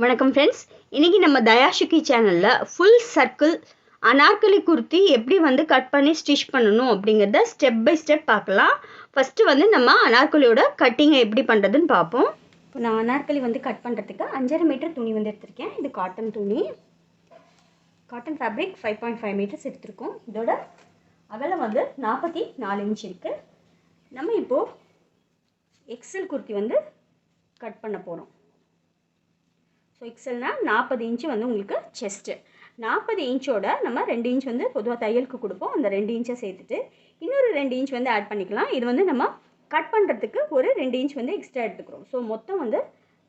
வணக்கம் ஃப்ரெண்ட்ஸ் இன்றைக்கி நம்ம தயாஷுக்கி சேனலில் ஃபுல் சர்க்கிள் அனார்கலி குர்த்தி எப்படி வந்து கட் பண்ணி ஸ்டிச் பண்ணணும் அப்படிங்கிறத ஸ்டெப் பை ஸ்டெப் பார்க்கலாம். ஃபஸ்ட்டு வந்து நம்ம அனார்கலியோட கட்டிங்கை எப்படி பண்ணுறதுன்னு பார்ப்போம். இப்போ நான் அனார்கலி வந்து கட் பண்ணுறதுக்கு அஞ்சரை மீட்டர் துணி வந்து எடுத்திருக்கேன். இது காட்டன் துணி. Cotton fabric five point five meters எடுத்திருக்கோம். இதோட அகலம் வந்து நாற்பத்தி நாலு இன்ச் இருக்குது நம்ம இப்போது எக்ஸல் குர்த்தி வந்து கட் பண்ண போகிறோம் ஸோ எக்ஸல்னா நாற்பது இன்ச்சு வந்து உங்களுக்கு செஸ்ட்டு நாற்பது இன்ச்சோட நம்ம ரெண்டு இன்ச் வந்து பொதுவாக தையலுக்கு கொடுப்போம். அந்த ரெண்டு இன்ச்சை சேர்த்துட்டு இன்னொரு ரெண்டு இன்ச் வந்து ஆட் பண்ணிக்கலாம். இது வந்து நம்ம கட் பண்ணுறதுக்கு ஒரு ரெண்டு இன்ச் வந்து எக்ஸ்ட்ரா எடுத்துக்கிறோம். ஸோ மொத்தம் வந்து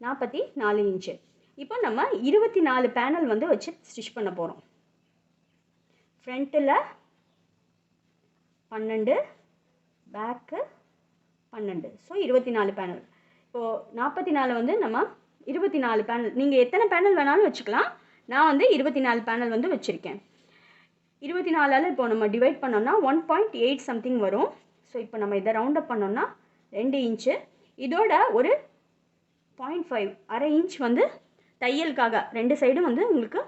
நாற்பத்தி நாலு இன்ச்சு இப்போ நம்ம இருபத்தி நாலு பேனல் வந்து வச்சு ஸ்டிச் பண்ண போகிறோம் ஃப்ரண்ட்டில் பன்னெண்டு பேக்கு பன்னெண்டு. ஸோ இருபத்தி நாலு பேனல் இப்போது நாற்பத்தி நாலு வந்து நம்ம இருபத்தி நாலு பேனல். நீங்கள் எத்தனை பேனல் வேணாலும் வச்சுக்கலாம். நான் வந்து இருபத்தி நாலு பேனல் வந்து வச்சுருக்கேன். இருபத்தி நாலால் இப்போ நம்ம டிவைட் பண்ணோம்னா ஒன் பாயிண்ட் எயிட் சம்திங் வரும். ஸோ இப்போ நம்ம இதை ரவுண்ட் அப் பண்ணோம்னா ரெண்டு இன்ச்சு இதோட ஒரு பாயிண்ட் ஃபைவ் அரை இன்ச் வந்து தையலுக்காக. ரெண்டு சைடும் வந்து உங்களுக்கு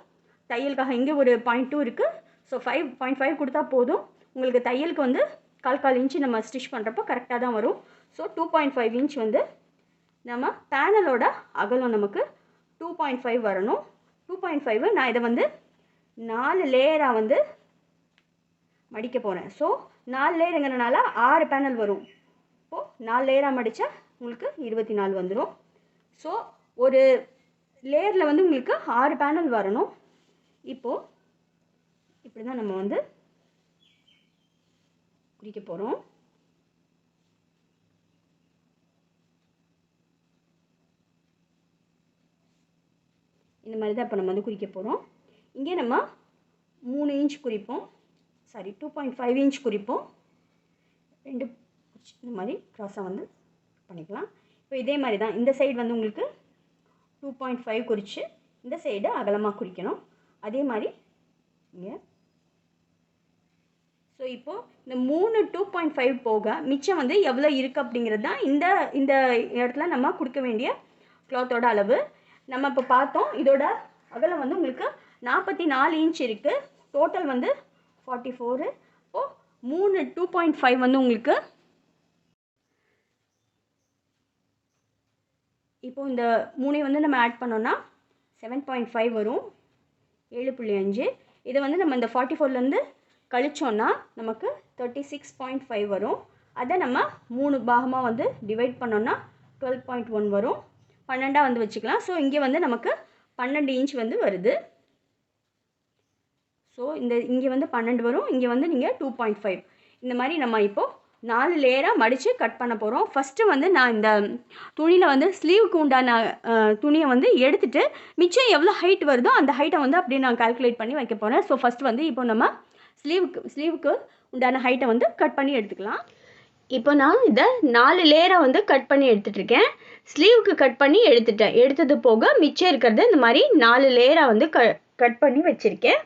தையலுக்காக. இங்கே ஒரு பாயிண்ட் டூ இருக்குது ஸோ ஃபைவ் பாயிண்ட் ஃபைவ் கொடுத்தா போதும். உங்களுக்கு தையலுக்கு வந்து கால் கால் இன்ச்சு நம்ம ஸ்டிச் பண்ணுறப்போ கரெக்டாக தான் வரும். So two point five inch வந்து நம்ம பேனலோட அகலம் நமக்கு டூ பாயிண்ட் ஃபைவ் வரணும். டூ பாயிண்ட் ஃபைவ் நான் இதை வந்து நாலு லேயராக வந்து மடிக்க போகிறேன் ஸோ நாலு லேயருங்கிறனால ஆறு பேனல் வரும். இப்போது நாலு லேயராக மடித்தா உங்களுக்கு இருபத்தி நாலு வந்துடும் ஸோ ஒரு லேயரில் வந்து உங்களுக்கு ஆறு பேனல் வரணும். இப்போது இப்படி தான் நம்ம வந்து குறிக்க போகிறோம் இந்த மாதிரி தான் இப்போ நம்ம வந்து குறிக்க போகிறோம் இங்கே நம்ம மூணு இன்ச் குறிப்போம். Sorry two point five inch குறிப்போம். ரெண்டு இந்த மாதிரி க்ராஸாக வந்து பண்ணிக்கலாம். இப்போ இதே மாதிரி தான். இந்த சைடு வந்து உங்களுக்கு டூ பாயிண்ட் ஃபைவ் குறித்து இந்த சைடு அகலமாக குறிக்கணும். அதே மாதிரி இங்கே. ஸோ இப்போது இந்த மூணு டூ பாயிண்ட் ஃபைவ் போக மிச்சம் வந்து எவ்வளோ இருக்குது அப்படிங்கிறது தான் இந்த இந்த இடத்துல நம்ம கொடுக்க வேண்டிய க்ளாத்தோட அளவு. நம்ம இப்போ பார்த்தோம் இதோட அகலம் வந்து உங்களுக்கு நாற்பத்தி நாலு இன்ச் இருக்குது டோட்டல் வந்து ஃபார்ட்டி ஃபோரு ஓ மூணு டூ பாயிண்ட் ஃபைவ் வந்து உங்களுக்கு இப்போ இந்த மூணை வந்து நம்ம ஆட் பண்ணோன்னா செவன் பாயிண்ட் ஃபைவ் வரும். ஏழு புள்ளி அஞ்சு. இதை வந்து நம்ம இந்த ஃபார்ட்டி ஃபோர்லேருந்து கழிச்சோன்னா நமக்கு தேர்ட்டி சிக்ஸ் பாயிண்ட் ஃபைவ் வரும். அதை நம்ம மூணு பாகமாக வந்து டிவைட் பண்ணோன்னா டுவெல் பாயிண்ட் ஒன் வரும். பன்னெண்டாக வந்து வச்சுக்கலாம். ஸோ இங்கே வந்து நமக்கு பன்னெண்டு இன்ச் வந்து வருது. ஸோ இந்த இங்கே வந்து பன்னெண்டு வரும். இங்கே வந்து நீங்கள் டூ பாயிண்ட் ஃபைவ் இந்த மாதிரி நம்ம இப்போது நாலு லேயராக மடித்து கட் பண்ண போகிறோம் ஃபஸ்ட்டு வந்து நான் இந்த துணியில் வந்து ஸ்லீவுக்கு உண்டான துணியை வந்து எடுத்துகிட்டு மிச்சம் எவ்வளோ ஹைட் வருதோ அந்த ஹைட்டை வந்து அப்படியே நான் கால்குலேட் பண்ணி வைக்க போகிறேன் ஸோ ஃபஸ்ட் வந்து இப்போ நம்ம ஸ்லீவுக்கு ஸ்லீவுக்கு உண்டான ஹைட்டை வந்து கட் பண்ணி எடுத்துக்கலாம். இப்போ நான் இதை நாலு லேயராக வந்து கட் பண்ணி எடுத்துட்ருக்கேன் ஸ்லீவுக்கு கட் பண்ணி எடுத்துட்டேன். எடுத்தது போக மிச்சம் இருக்கிறது இந்த மாதிரி நாலு லேயராக வந்து க கட் பண்ணி வச்சுருக்கேன்.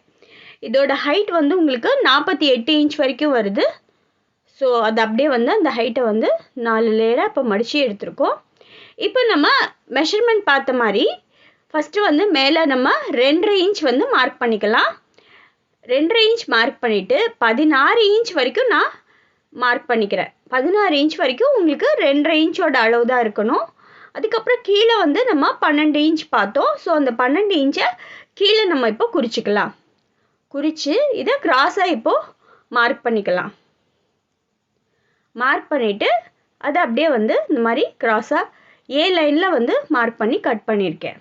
இதோட ஹைட் வந்து உங்களுக்கு நாற்பத்தி எட்டு இன்ச் வரைக்கும் வருது. ஸோ அது அப்படியே வந்து அந்த ஹைட்டை வந்து நாலு லேயராக இப்போ மடித்து எடுத்திருக்கோம். இப்போ நம்ம மெஷர்மெண்ட் பார்த்த மாதிரி ஃபஸ்ட்டு வந்து மேலே நம்ம ரெண்டரை இன்ச் வந்து மார்க் பண்ணிக்கலாம். ரெண்டரை இன்ச் மார்க் பண்ணிவிட்டு பதினாறு இன்ச் வரைக்கும் நான் மார்க் பண்ணிக்கிறேன். பதினாறு இன்ச் வரைக்கும் உங்களுக்கு ரெண்டரை இன்ச்சோட அளவு தான் இருக்கணும். அதுக்கப்புறம் கீழே வந்து நம்ம பன்னெண்டு இன்ச் பார்த்தோம். ஸோ அந்த பன்னெண்டு இன்ச்சை கீழே நம்ம இப்போ குறிச்சிக்கலாம். குறித்து இதை கிராஸாக இப்போது மார்க் பண்ணிக்கலாம். மார்க் பண்ணிவிட்டு அதை அப்படியே வந்து இந்த மாதிரி கிராஸாக ஏ லைனில் வந்து மார்க் பண்ணி கட் பண்ணியிருக்கேன்.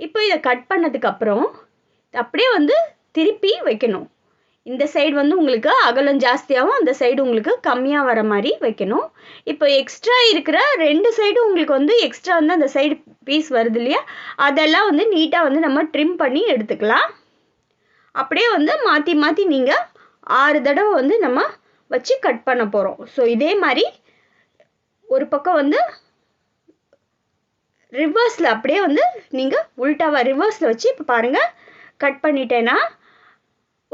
இப்போ இதை கட் பண்ணதுக்கப்புறம் அப்படியே வந்து திருப்பி வைக்கணும். இந்த சைடு வந்து உங்களுக்கு அகலம் ஜாஸ்தியாகவும் அந்த சைடு உங்களுக்கு கம்மியாக வர மாதிரி வைக்கணும். இப்போ எக்ஸ்ட்ரா இருக்கிற ரெண்டு சைடும் உங்களுக்கு வந்து எக்ஸ்ட்ரா வந்து அந்த சைடு பீஸ் வருது இல்லையா? அதெல்லாம் வந்து நீட்டாக வந்து நம்ம ட்ரிம் பண்ணி எடுத்துக்கலாம். அப்படியே வந்து மாற்றி மாற்றி நீங்கள் ஆறு தடவை வந்து நம்ம வச்சு கட் பண்ண போகிறோம் ஸோ இதே மாதிரி ஒரு பக்கம் வந்து ரிவர்ஸில் அப்படியே வந்து நீங்கள் உல்ட்டாவாக ரிவர்ஸில் வச்சு இப்போ பாருங்கள் கட் பண்ணிட்டேன்னா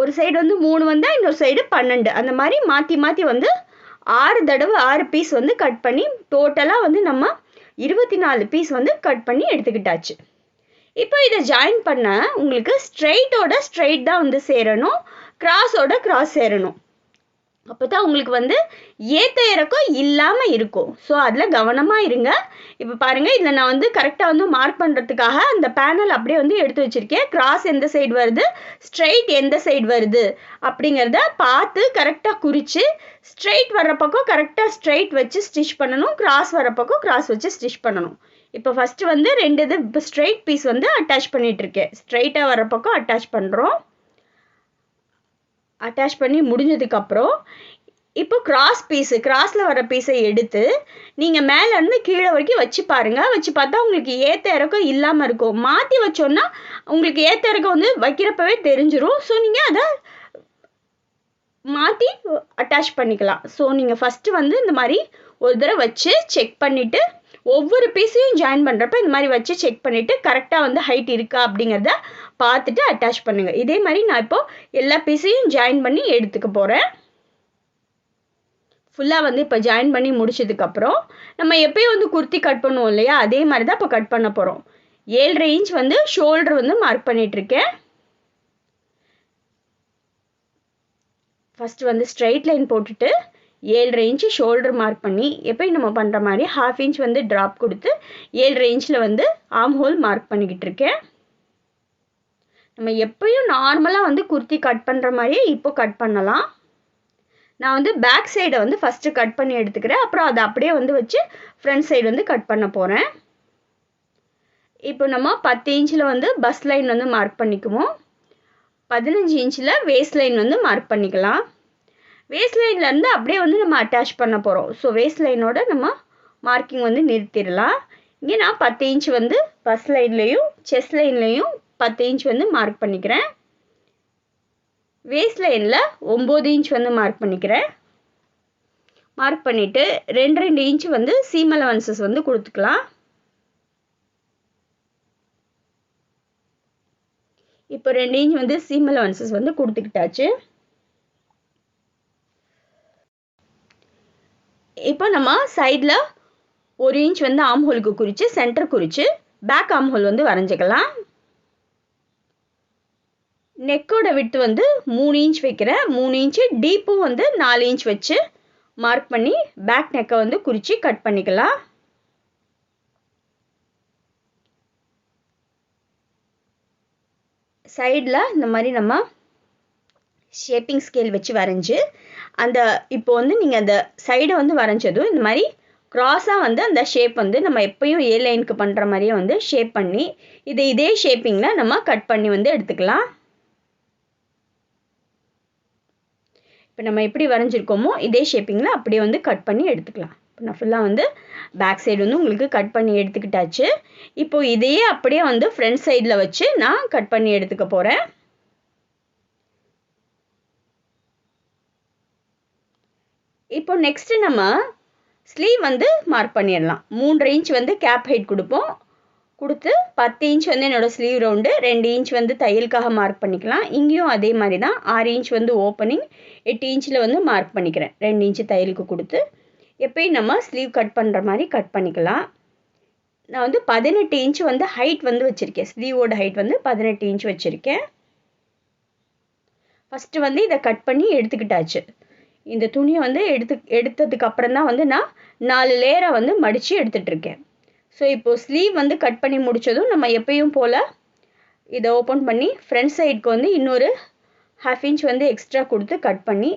ஒரு சைடு வந்து மூணு வந்தால் இன்னொரு சைடு பன்னெண்டு. அந்த மாதிரி மாற்றி மாற்றி வந்து ஆறு தடவை ஆறு பீஸ் வந்து கட் பண்ணி டோட்டலாக வந்து நம்ம இருபத்தி நாலு பீஸ் வந்து கட் பண்ணி எடுத்துக்கிட்டாச்சு. இப்போ இதை ஜாயின் பண்ண உங்களுக்கு ஸ்ட்ரைட்டோட ஸ்ட்ரைட் தான் வந்து சேரணும். கிராஸோட கிராஸ் சேரணும். அப்போ தான் உங்களுக்கு வந்து ஏற்ற இறக்கம் இல்லாமல் இருக்கும். ஸோ அதில் கவனமாக இருங்க. இப்போ பாருங்கள் இதில் நான் வந்து கரெக்டாக வந்து மார்க் பண்ணுறதுக்காக அந்த பேனல் அப்படியே வந்து எடுத்து வச்சுருக்கேன். கிராஸ் எந்த சைடு வருது? ஸ்ட்ரைட் எந்த சைடு வருது? அப்படிங்கிறத பார்த்து கரெக்டாக குறித்து ஸ்ட்ரைட் வர்ற பக்கம் கரெக்டாக ஸ்ட்ரைட் வச்சு ஸ்டிச் பண்ணணும். கிராஸ் வர பக்கம் கிராஸ் வச்சு ஸ்டிச் பண்ணணும். இப்போ ஃபஸ்ட்டு வந்து ரெண்டு இது இப்போ ஸ்ட்ரைட் பீஸ் வந்து அட்டாச் பண்ணிகிட்ருக்கேன் ஸ்ட்ரைட்டாக வர பக்கம் அட்டாச் பண்ணுறோம் அட்டாச் பண்ணி முடிஞ்சதுக்கப்புறம் இப்போ கிராஸ் பீஸு கிராஸில் வர பீஸை எடுத்து நீங்கள் மேலேருந்து கீழே வரைக்கும் வச்சு பாருங்கள் வச்சு பார்த்தா உங்களுக்கு ஏற்ற இறக்கம் இல்லாமல் இருக்கும். மாற்றி வச்சோன்னா உங்களுக்கு ஏற்ற இறக்கம் வந்து வைக்கிறப்பவே தெரிஞ்சிடும் ஸோ நீங்கள் அதை மாற்றி அட்டாச் பண்ணிக்கலாம். ஸோ நீங்கள் ஃபஸ்ட்டு வந்து இந்த மாதிரி ஒரு தடவை வச்சு செக் பண்ணிவிட்டு ஒவ்வொரு பீஸையும் ஜாயின் பண்ணுறப்ப இந்த மாதிரி வச்சு செக் பண்ணிவிட்டு கரெக்டாக வந்து ஹைட் இருக்கா அப்படிங்கிறத பார்த்துட்டு அட்டாச் பண்ணுங்கள் இதே மாதிரி நான் இப்போது எல்லா பீஸையும் ஜாயின் பண்ணி எடுத்துக்க போகிறேன் ஃபுல்லாக வந்து இப்போ ஜாயின் பண்ணி முடிச்சதுக்கப்புறம் நம்ம எப்பயும் வந்து குர்த்தி கட் பண்ணுவோம் இல்லையா? அதே மாதிரி தான் இப்போ கட் பண்ண போகிறோம் ஏழரை இன்ச் வந்து ஷோல்டர் வந்து மார்க் பண்ணிகிட்ருக்கேன் ஃபஸ்ட்டு வந்து ஸ்ட்ரைட் லைன் போட்டுட்டு ஏழரை இன்ச்சு ஷோல்டர் மார்க் பண்ணி எப்போயும் நம்ம பண்ணுற மாதிரி ஹாஃப் இன்ச் வந்து ட்ராப் கொடுத்து ஏழரை இன்ச்சில் வந்து ஆம் ஹோல் மார்க் பண்ணிக்கிட்டு இருக்கேன். நம்ம எப்பயும் நார்மலாக வந்து குர்த்தி கட் பண்ணுற மாதிரியே இப்போ கட் பண்ணலாம். நான் வந்து பேக் சைடை வந்து ஃபஸ்ட்டு கட் பண்ணி எடுத்துக்கிறேன். அப்புறம் அதை அப்படியே வந்து வச்சு ஃப்ரண்ட் சைடு வந்து கட் பண்ண போகிறேன் இப்போ நம்ம பத்து இன்ச்சில் வந்து பஸ் லைன் வந்து மார்க் பண்ணிக்குவோம். பதினஞ்சு இன்ச்சில் வேஸ்ட் லைன் வந்து மார்க் பண்ணிக்கலாம். வேஸ்ட் லைன்லேருந்து அப்படியே வந்து நம்ம அட்டாச் பண்ண போகிறோம் ஸோ வேஸ்ட் லைனோட நம்ம மார்க்கிங் வந்து நிறுத்திடலாம். இங்கே நான் பத்து இன்ச் வந்து பஸ் லைன்லேயும் செஸ் லைன்லேயும் பத்து இன்ச் வந்து மார்க் பண்ணிக்கிறேன். வேஸ்ட் லைனில் ஒம்பது இன்ச் வந்து மார்க் பண்ணிக்கிறேன். மார்க் பண்ணிவிட்டு ரெண்டு ரெண்டு இன்ச் வந்து சீம் அலவன்சஸ் வந்து கொடுத்துக்கலாம். இப்போ ரெண்டு இன்ச் வந்து சீம் அலவன்சஸ் வந்து கொடுத்துக்கிட்டாச்சு. இப்போ நம்ம சைடில் ஒரு இன்ச் வந்து ஆம் ஹோலுக்கு குறித்து சென்டர் குறித்து பேக் ஆம் ஹோல் வந்து வரைஞ்சிக்கலாம். நெக்கோட விட்டு வந்து மூணு இன்ச் வைக்கிறேன் மூணு இன்ச்சு டீப்பும் வந்து நாலு இன்ச் வச்சு மார்க் பண்ணி பேக் நெக்கை வந்து குறித்து கட் பண்ணிக்கலாம். சைடில் இந்த மாதிரி நம்ம ஷேப்பிங் ஸ்கேல் வச்சு வரைஞ்சி அந்த இப்போ வந்து நீங்கள் அந்த சைடை வந்து வரைஞ்சதும் இந்த மாதிரி க்ராஸாக வந்து அந்த ஷேப் வந்து நம்ம எப்பயும் ஏ லைனுக்கு பண்ணுற மாதிரியே வந்து ஷேப் பண்ணி இதை இதே ஷேப்பிங்கில் நம்ம கட் பண்ணி வந்து எடுத்துக்கலாம். இப்போ நம்ம எப்படி வரைஞ்சிருக்கோமோ இதே ஷேப்பிங்கில் அப்படியே வந்து கட் பண்ணி எடுத்துக்கலாம். இப்போ நான் ஃபுல்லாக வந்து பேக் சைடு வந்து உங்களுக்கு கட் பண்ணி எடுத்துக்கிட்டாச்சு. இப்போது இதையே அப்படியே வந்து ஃப்ரண்ட் சைடில் வச்சு நான் கட் பண்ணி எடுத்துக்க போகிறேன் இப்போ நெக்ஸ்ட்டு நம்ம ஸ்லீவ் வந்து மார்க் பண்ணிடலாம். மூன்று இன்ச் வந்து கேப் ஹைட் கொடுப்போம். கொடுத்து பத்து இன்ச் வந்து என்னோடய ஸ்லீவ் ரவுண்டு ரெண்டு இன்ச் வந்து தையலுக்காக மார்க் பண்ணிக்கலாம். இங்கேயும் அதே மாதிரி தான். ஆறு இன்ச் வந்து ஓப்பனிங் எட்டு இன்ச்சில் வந்து மார்க் பண்ணிக்கிறேன். ரெண்டு இன்ச்சு தையலுக்கு கொடுத்து எப்பயும் நம்ம ஸ்லீவ் கட் பண்ணுற மாதிரி கட் பண்ணிக்கலாம். நான் வந்து பதினெட்டு இன்ச் வந்து ஹைட் வந்து வச்சுருக்கேன். ஸ்லீவோட ஹைட் வந்து பதினெட்டு இன்ச் வச்சுருக்கேன். ஃபஸ்ட்டு வந்து இதை கட் பண்ணி எடுத்துக்கிட்டாச்சு. இந்த துணியை வந்து எடுத்து எடுத்ததுக்கு அப்புறம் தான் வந்து நான் நாலு லேயராக வந்து மடித்து எடுத்துகிட்ருக்கேன் ஸோ இப்போது ஸ்லீவ் வந்து கட் பண்ணி முடித்ததும் நம்ம எப்பயும் போல் இதை ஓப்பன் பண்ணி ஃப்ரண்ட் சைடுக்கு வந்து இன்னொரு ஹாஃப் இன்ச் வந்து எக்ஸ்ட்ரா கொடுத்து கட் பண்ணி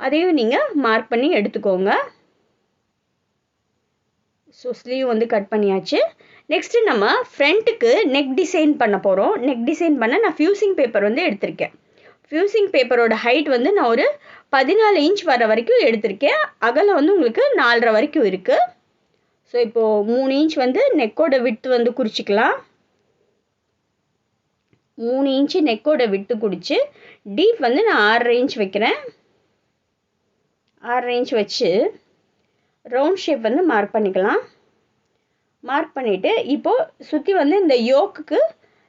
அதையும் நீங்கள் மார்க் பண்ணி எடுத்துக்கோங்க. ஸோ ஸ்லீவ் வந்து கட் பண்ணியாச்சு. நெக்ஸ்ட்டு நம்ம ஃப்ரண்ட்டுக்கு நெக் டிசைன் பண்ண போகிறோம் நெக் டிசைன் பண்ண நான் ஃபியூசிங் பேப்பர் வந்து எடுத்திருக்கேன். ஃபியூசிங் பேப்பரோட ஹைட் வந்து நான் ஒரு பதினாலு இன்ச் வர வரைக்கும் எடுத்திருக்கேன். அகலம் வந்து உங்களுக்கு நாலரை வரைக்கும் இருக்குது ஸோ இப்போது மூணு இன்ச் வந்து நெக்கோட விட்டு வந்து குறிச்சிக்கலாம். மூணு இன்ச்சு நெக்கோட விட்டு குடிச்சு டீப் வந்து நான் ஆறரை இன்ச் வைக்கிறேன். ஆறரை இன்ச் வச்சு ரவுண்ட் ஷேப் வந்து மார்க் பண்ணிக்கலாம். மார்க் பண்ணிவிட்டு இப்போது சுற்றி வந்து இந்த யோக்குக்கு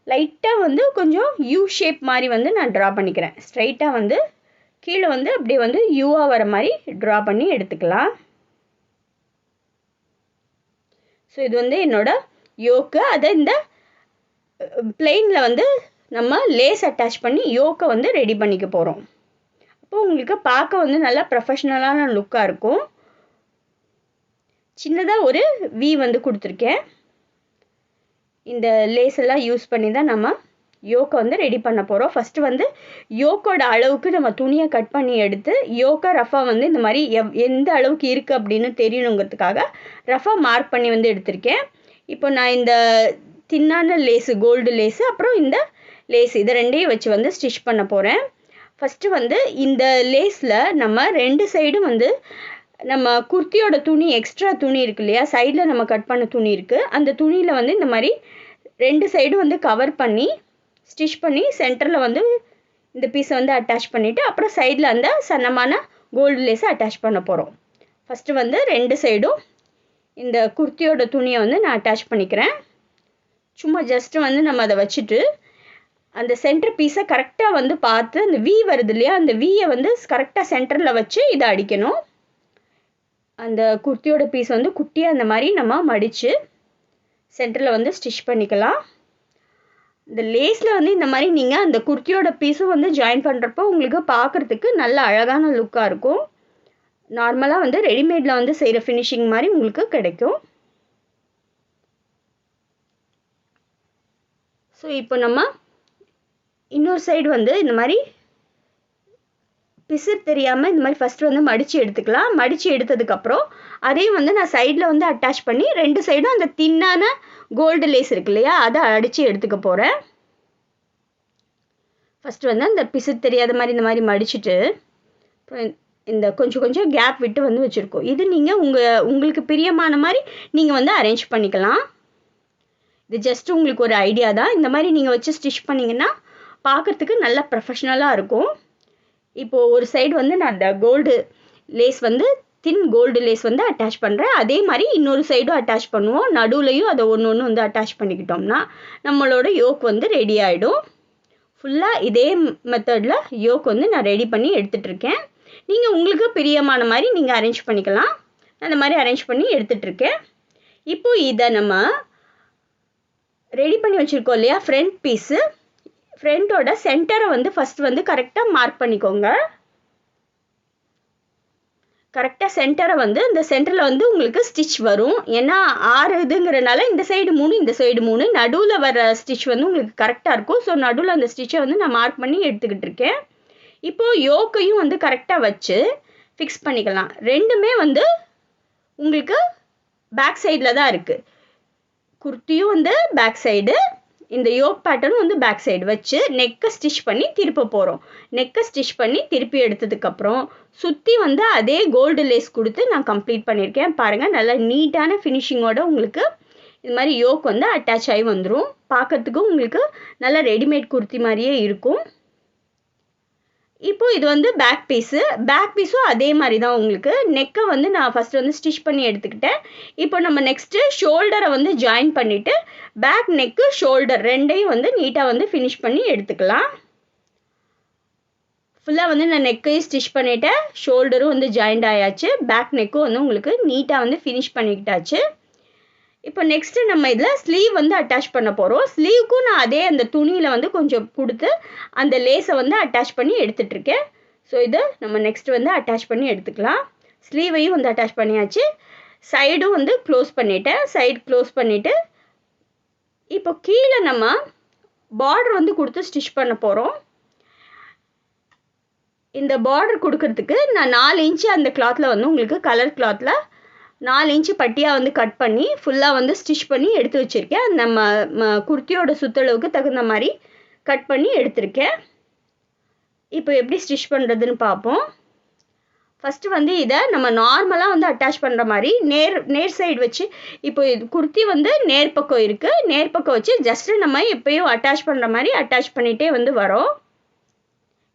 லைட்டாக வந்து கொஞ்சம் யூ ஷேப் மாதிரி வந்து நான் ட்ரா பண்ணிக்கிறேன். ஸ்ட்ரைட்டாக வந்து கீழே வந்து அப்படியே வந்து யூவாக வர மாதிரி ட்ரா பண்ணி எடுத்துக்கலாம். ஸோ இது வந்து என்னோடய யோக்கு அதை இந்த பிளெயினில் வந்து நம்ம லேஸ் அட்டாச் பண்ணி யோக்கை வந்து ரெடி பண்ணிக்க போகிறோம் அப்போ உங்களுக்கு பார்க்க வந்து நல்லா ப்ரொஃபஷ்னலான லுக்காக இருக்கும். சின்னதாக ஒரு வி வந்து கொடுத்துருக்கேன். இந்த லேஸ் எல்லாம் யூஸ் பண்ணி தான் நம்ம யோக்கை வந்து ரெடி பண்ண போகிறோம் ஃபஸ்ட்டு வந்து யோக்கோட அளவுக்கு நம்ம துணியை கட் பண்ணி எடுத்து யோக்கை ரஃபாக வந்து இந்த மாதிரி எவ் எந்த அளவுக்கு இருக்குது அப்படின்னு தெரியணுங்கிறதுக்காக ரஃபாக மார்க் பண்ணி வந்து எடுத்திருக்கேன். இப்போ நான் இந்த தின்னான லேஸு கோல்டு லேஸு அப்புறம் இந்த லேஸ் இதை ரெண்டையும் வச்சு வந்து ஸ்டிச் பண்ண போகிறேன் ஃபஸ்ட்டு வந்து இந்த லேஸில் நம்ம ரெண்டு சைடும் வந்து நம்ம குர்த்தியோட துணி எக்ஸ்ட்ரா துணி இருக்கு இல்லையா? சைடில் நம்ம கட் பண்ண துணி இருக்குது அந்த துணியில் வந்து இந்த மாதிரி ரெண்டு சைடும் வந்து கவர் பண்ணி ஸ்டிச் பண்ணி சென்டரில் வந்து இந்த பீஸை வந்து அட்டாச் பண்ணிவிட்டு அப்புறம் சைடில் அந்த சன்னமான கோல்டு லேஸை அட்டாச் பண்ண போகிறோம் ஃபஸ்ட்டு வந்து ரெண்டு சைடும் இந்த குர்த்தியோட துணியை வந்து நான் அட்டாச் பண்ணிக்கிறேன். சும்மா ஜஸ்ட்டு வந்து நம்ம அதை வச்சுட்டு அந்த சென்டர் பீஸை கரெக்டாக வந்து பார்த்து அந்த வி வருது இல்லையா? அந்த வியை வந்து கரெக்டாக சென்டரில் வச்சு இதை அடிக்கணும். அந்த குர்த்தியோட பீஸ் வந்து குட்டியாக அந்த மாதிரி நம்ம மடித்து சென்டரில் வந்து ஸ்டிச் பண்ணிக்கலாம். இந்த லேஸில் வந்து இந்த மாதிரி நீங்கள் அந்த குர்த்தியோட பீஸும் வந்து ஜாயின் பண்ணுறப்போ உங்களுக்கு பார்க்குறதுக்கு நல்ல அழகான லுக்காக இருக்கும். நார்மலாக வந்து ரெடிமேடில் வந்து செய்கிற ஃபினிஷிங் மாதிரி உங்களுக்கு கிடைக்கும். ஸோ இப்போ நம்ம இன்னொரு சைடு வந்து இந்த மாதிரி பிசிர் தெரியாமல் இந்த மாதிரி ஃபஸ்ட்டு வந்து மடித்து எடுத்துக்கலாம். மடித்து எடுத்ததுக்கப்புறம் அதையும் வந்து நான் சைடில் வந்து அட்டாச் பண்ணி ரெண்டு சைடும் அந்த தின்னான கோல்டு லேஸ் இருக்கு இல்லையா அதை அடித்து எடுத்துக்க போகிறேன் ஃபஸ்ட்டு வந்து அந்த பிசிர் தெரியாத மாதிரி இந்த மாதிரி மடிச்சுட்டு அப்புறம் இந்த கொஞ்சம் கொஞ்சம் கேப் விட்டு வந்து வச்சுருக்கோம். இது நீங்கள் உங்கள் உங்களுக்கு பிரியமான மாதிரி நீங்கள் வந்து அரேஞ்ச் பண்ணிக்கலாம். இது ஜஸ்ட் உங்களுக்கு ஒரு ஐடியா தான். இந்த மாதிரி நீங்கள் வச்சு ஸ்டிச் பண்ணிங்கன்னா பார்க்குறதுக்கு நல்லா ப்ரொஃபஷ்னலாக இருக்கும். இப்போது ஒரு சைடு வந்து நான் அந்த கோல்டு லேஸ் வந்து தின் கோல்டு லேஸ் வந்து அட்டாச் பண்ணுறேன் அதே மாதிரி இன்னொரு சைடும் அட்டாச் பண்ணுவோம். நடுவுலையும் அதை ஒன்று ஒன்று வந்து அட்டாச் பண்ணிக்கிட்டோம்னா நம்மளோட யோக் வந்து ரெடி ஆகிடும் ஃபுல்லாக இதே மெத்தடில் யோக் வந்து நான் ரெடி பண்ணி எடுத்துகிட்ருக்கேன் நீங்கள் உங்களுக்கு பிரியமான மாதிரி நீங்கள் அரேஞ்ச் பண்ணிக்கலாம். அந்த மாதிரி அரேஞ்ச் பண்ணி எடுத்துகிட்ருக்கேன் இப்போது இதை நம்ம ரெடி பண்ணி வச்சுருக்கோம் இல்லையா? ஃப்ரண்ட் பீஸு ஃப்ரெண்டோட சென்டரை வந்து ஃபஸ்ட் வந்து கரெக்டாக மார்க் பண்ணிக்கோங்க. கரெக்டாக சென்டரை வந்து இந்த சென்டரில் வந்து உங்களுக்கு ஸ்டிச் வரும். ஏன்னா ஆறு இதுங்கிறனால இந்த சைடு மூணு இந்த சைடு மூணு. நடுவில் வர ஸ்டிச் வந்து உங்களுக்கு கரெக்டாக இருக்கும். ஸோ நடுவில் அந்த ஸ்டிச்சை வந்து நான் மார்க் பண்ணி எடுத்துக்கிட்டு இருக்கேன். இப்போது யோக்கையும் வந்து கரெக்டாக வச்சு ஃபிக்ஸ் பண்ணிக்கலாம். ரெண்டுமே வந்து உங்களுக்கு பேக் சைடில் தான் இருக்குது குர்த்தியும் வந்து பேக் சைடு இந்த யோக் பேட்டர்ன் வந்து பேக் சைடு வச்சு நெக்கை ஸ்டிச் பண்ணி திருப்ப போகிறோம் நெக்கை ஸ்டிச் பண்ணி திருப்பி எடுத்ததுக்கப்புறம் சுற்றி வந்து அதே கோல்டு லேஸ் கொடுத்து நான் கம்ப்ளீட் பண்ணியிருக்கேன். பாருங்கள் நல்லா நீட்டான ஃபினிஷிங்கோட உங்களுக்கு இது மாதிரி யோக் வந்து அட்டாச் ஆகி வந்துடும் பார்க்கறதுக்கும் உங்களுக்கு நல்லா ரெடிமேட் குர்த்தி மாதிரியே இருக்கும். இப்போது இது வந்து பேக் பீஸு பேக் பீஸும் அதே மாதிரி தான் உங்களுக்கு நெக்கை வந்து நான் ஃபஸ்ட்டு வந்து ஸ்டிச் பண்ணி எடுத்துக்கிட்டேன். இப்போ நம்ம நெக்ஸ்ட்டு ஷோல்டரை வந்து ஜாயின் பண்ணிவிட்டு பேக் நெக்கு ஷோல்டர் ரெண்டையும் வந்து நீட்டாக வந்து ஃபினிஷ் பண்ணி எடுத்துக்கலாம். ஃபுல்லாக வந்து நான் நெக்கையும் ஸ்டிச் பண்ணிவிட்டேன் ஷோல்டரும் வந்து ஜாயிண்ட் ஆயாச்சு. பேக் நெக்கும் வந்து உங்களுக்கு நீட்டாக வந்து ஃபினிஷ் பண்ணிக்கிட்டாச்சு. இப்போ நெக்ஸ்ட்டு நம்ம இதில் ஸ்லீவ் வந்து அட்டாச் பண்ண போகிறோம் ஸ்லீவுக்கும் நான் அதே அந்த துணியில் வந்து கொஞ்சம் கொடுத்து அந்த லேஸை வந்து அட்டாச் பண்ணி எடுத்துகிட்ருக்கேன் ஸோ இதை நம்ம நெக்ஸ்ட் வந்து அட்டாச் பண்ணி எடுத்துக்கலாம். ஸ்லீவையும் வந்து அட்டாச் பண்ணியாச்சு. சைடும் வந்து க்ளோஸ் பண்ணிட்டேன். சைடு க்ளோஸ் பண்ணிவிட்டு இப்போ கீழே நம்ம பார்டர் வந்து கொடுத்து ஸ்டிச் பண்ண போகிறோம் இந்த பார்டர் கொடுக்கறதுக்கு நான் நாலு இன்ச்சு அந்த கிளாத்தில் வந்து உங்களுக்கு கலர் கிளாத்தில் நாலு இன்ச்சு பட்டியாக வந்து கட் பண்ணி ஃபுல்லாக வந்து ஸ்டிச் பண்ணி எடுத்து வச்சுருக்கேன். நம்ம குர்த்தியோட சுற்றளவுக்கு தகுந்த மாதிரி கட் பண்ணி எடுத்திருக்கேன். இப்போ எப்படி ஸ்டிச் பண்ணுறதுன்னு பார்ப்போம். ஃபஸ்ட்டு வந்து இதை நம்ம நார்மலாக வந்து அட்டாச் பண்ணுற மாதிரி நேர் நேர் சைடு வச்சு இப்போ இது குர்த்தி வந்து நேர் பக்கம் இருக்குது நேர் பக்கம் வச்சு ஜஸ்ட்டு நம்ம எப்பயும் அட்டாச் பண்ணுற மாதிரி அட்டாச் பண்ணிகிட்டே வந்து வரோம்.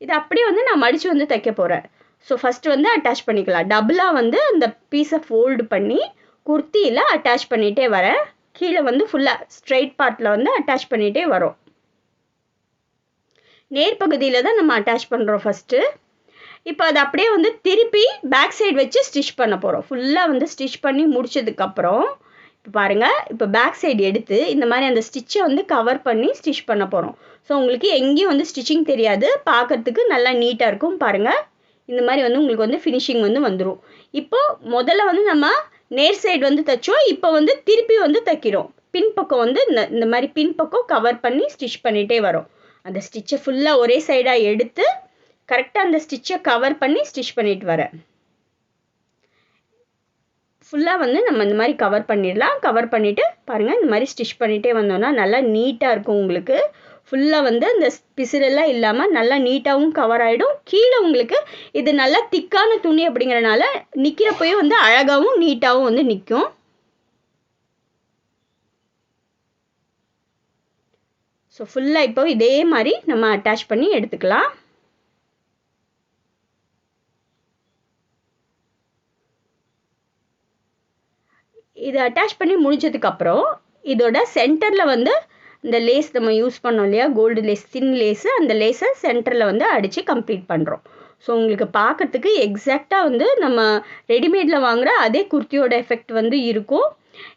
இது அப்படியே வந்து நான் மடித்து வந்து தைக்க போகிறேன் ஸோ ஃபஸ்ட்டு வந்து அட்டாச் பண்ணிக்கலாம். டபுளாக வந்து அந்த பீஸை ஃபோல்டு பண்ணி குர்த்தியில் அட்டாச் பண்ணிகிட்டே வரேன் கீழே வந்து ஃபுல்லாக ஸ்ட்ரைட் பார்ட்டில் வந்து அட்டாச் பண்ணிகிட்டே வரோம். நேர் பகுதியில் தான் நம்ம அட்டாச் பண்ணுறோம் ஃபஸ்ட்டு இப்போ அது அப்படியே வந்து திருப்பி பேக் சைடு வச்சு ஸ்டிச் பண்ண போகிறோம் ஃபுல்லாக வந்து ஸ்டிச் பண்ணி முடிச்சதுக்கப்புறம் இப்போ பாருங்கள் இப்போ பேக் சைடு எடுத்து இந்த மாதிரி அந்த ஸ்டிச்சை வந்து கவர் பண்ணி ஸ்டிச் பண்ண போகிறோம் ஸோ உங்களுக்கு எங்கேயும் வந்து ஸ்டிச்சிங் தெரியாது. பார்க்கறதுக்கு நல்லா நீட்டாக இருக்கும். பாருங்கள் இந்த மாதிரி வந்து உங்களுக்கு வந்து ஃபினிஷிங் வந்து வந்துடும் இப்போது முதல்ல வந்து நம்ம நேர் சைடு வந்து தைச்சோம். இப்போ வந்து திருப்பி வந்து தைக்கிறோம். பின்பக்கம் வந்து இந்த இந்த மாதிரி பின்பக்கம் கவர் பண்ணி ஸ்டிச் பண்ணிகிட்டே வரோம். அந்த ஸ்டிச்சை ஃபுல்லாக ஒரே சைடாக எடுத்து கரெக்டாக அந்த ஸ்டிச்சை கவர் பண்ணி ஸ்டிச் பண்ணிட்டு வரேன். ஃபுல்லாக வந்து நம்ம இந்த மாதிரி கவர் பண்ணிடலாம். கவர் பண்ணிவிட்டு பாருங்கள் இந்த மாதிரி ஸ்டிச் பண்ணிகிட்டே வந்தோம்னா நல்லா நீட்டாக இருக்கும் உங்களுக்கு. ஃபுல்லாக வந்து அந்த பிசிறெல்லாம் இல்லாமல் நல்லா நீட்டாகவும் கவர் ஆகிடும் கீழே உங்களுக்கு இது நல்லா திக்கான துணி அப்படிங்கிறனால நிற்கிறப்பயே வந்து அழகாகவும் நீட்டாகவும் வந்து நிற்கும் ஸோ ஃபுல்லாக இப்போ இதே மாதிரி நம்ம அட்டாச் பண்ணி எடுத்துக்கலாம். இது அட்டாச் பண்ணி முடிஞ்சதுக்கப்புறம் இதோட சென்டரில் வந்து இந்த லேஸ் நம்ம யூஸ் பண்ணோம் இல்லையா? கோல்டு லேஸ் தின் லேஸு அந்த லேஸை சென்டரில் வந்து அடித்து கம்ப்ளீட் பண்ணுறோம் ஸோ உங்களுக்கு பார்க்கறதுக்கு எக்ஸாக்டாக வந்து நம்ம ரெடிமேடில் வாங்குகிற அதே குர்த்தியோட எஃபெக்ட் வந்து இருக்கும்.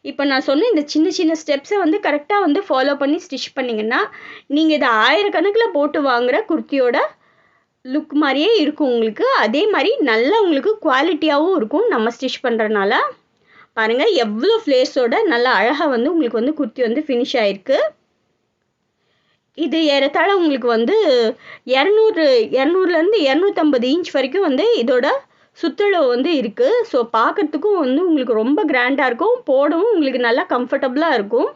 இப்போ நான் சொன்ன இந்த சின்ன சின்ன ஸ்டெப்ஸை வந்து கரெக்டாக வந்து ஃபாலோ பண்ணி ஸ்டிச் பண்ணிங்கன்னா நீங்கள் இதை ஆயிரக்கணக்கில் போட்டு வாங்குகிற குர்த்தியோட லுக் மாதிரியே இருக்கும் உங்களுக்கு. அதே மாதிரி நல்லா உங்களுக்கு குவாலிட்டியாகவும் இருக்கும் நம்ம ஸ்டிச் பண்ணுறதுனால பாருங்கள் எவ்வளோ ஃப்ளேர்ஸோட நல்லா அழகாக வந்து உங்களுக்கு வந்து குர்த்தி வந்து ஃபினிஷ் ஆகிருக்கு இது ஏறத்தாழ உங்களுக்கு வந்து இரநூறு இரநூறுலேருந்து இரநூத்தம்பது இன்ச் வரைக்கும் வந்து இதோட சுற்றளவு வந்து இருக்குது ஸோ பார்க்குறதுக்கும் வந்து உங்களுக்கு ரொம்ப கிராண்டாக இருக்கும். போடவும் உங்களுக்கு நல்லா கம்ஃபர்டபுளாக இருக்கும்.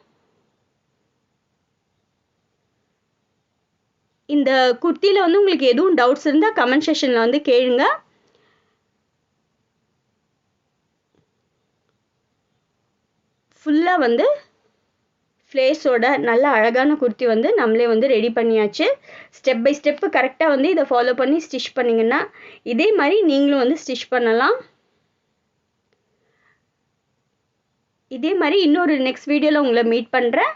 இந்த குர்த்தியில் வந்து உங்களுக்கு எதுவும் டவுட்ஸ் இருந்தால் கமெண்ட் செஷனில் வந்து கேளுங்க. ஃபுல்லாக வந்து ஃப்ளேஸோட நல்ல அழகான குர்த்தி வந்து நம்மளே வந்து ரெடி பண்ணியாச்சு. ஸ்டெப் பை ஸ்டெப்பு கரெக்டாக வந்து இதை ஃபாலோ பண்ணி ஸ்டிச் பண்ணிங்கன்னா இதே மாதிரி நீங்களும் வந்து ஸ்டிச் பண்ணலாம். இதே மாதிரி இன்னொரு நெக்ஸ்ட் வீடியோவில் உங்களை மீட் பண்ணுறேன்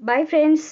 பை ஃப்ரெண்ட்ஸ்